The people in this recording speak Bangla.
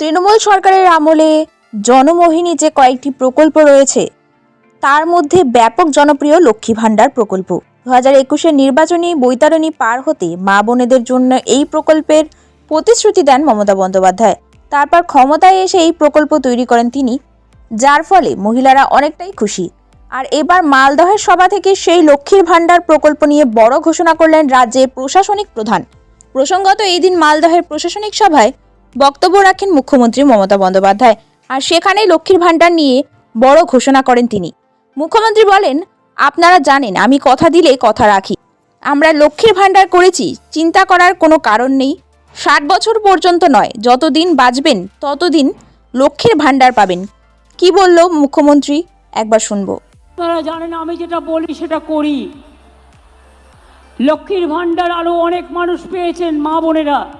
তৃণমূল সরকারের আমলে জনমোহিনী যে কয়েকটি প্রকল্প রয়েছে, তার মধ্যে ব্যাপক জনপ্রিয় লক্ষ্মী ভাণ্ডার প্রকল্প। দু হাজার একুশের নির্বাচনী বৈতারণী পার হতে মা বোনেদের জন্য এই প্রকল্পের প্রতিশ্রুতি দেন মমতা বন্দ্যোপাধ্যায়। তারপর ক্ষমতায় এসে এই প্রকল্প তৈরি করেন তিনি, যার ফলে মহিলারা অনেকটাই খুশি। আর এবার মালদহের সভা থেকে সেই লক্ষ্মীর ভাণ্ডার প্রকল্প নিয়ে বড় ঘোষণা করলেন রাজ্যের প্রশাসনিক প্রধান। প্রসঙ্গত এই দিন মালদহের প্রশাসনিক সভায় বক্তব্য রাখেন মুখ্যমন্ত্রী মমতা বন্দ্যোপাধ্যায়। আর সেখানেই লক্ষ্মীর ভাণ্ডার নিয়ে বড় ঘোষণা করেন তিনি। মুখ্যমন্ত্রী বলেন, আপনারা জানেন, আমি কথা দিলে কথা রাখি। আমরা লক্ষ্মীর ভাণ্ডার করেছি, চিন্তা করার কোনো কারণ নেই। ষাট বছর পর্যন্ত নয়, যতদিন বাঁচবেন, ততদিন লক্ষ্মীর ভাণ্ডার পাবেন। কি বলল মুখ্যমন্ত্রী? একবার শুনব। আপনারা জানেন, আমি যেটা বলি, সেটা করি। লক্ষ্মীর ভাণ্ডার আরও অনেক মানুষ পেয়েছেন, মা বোনেরা।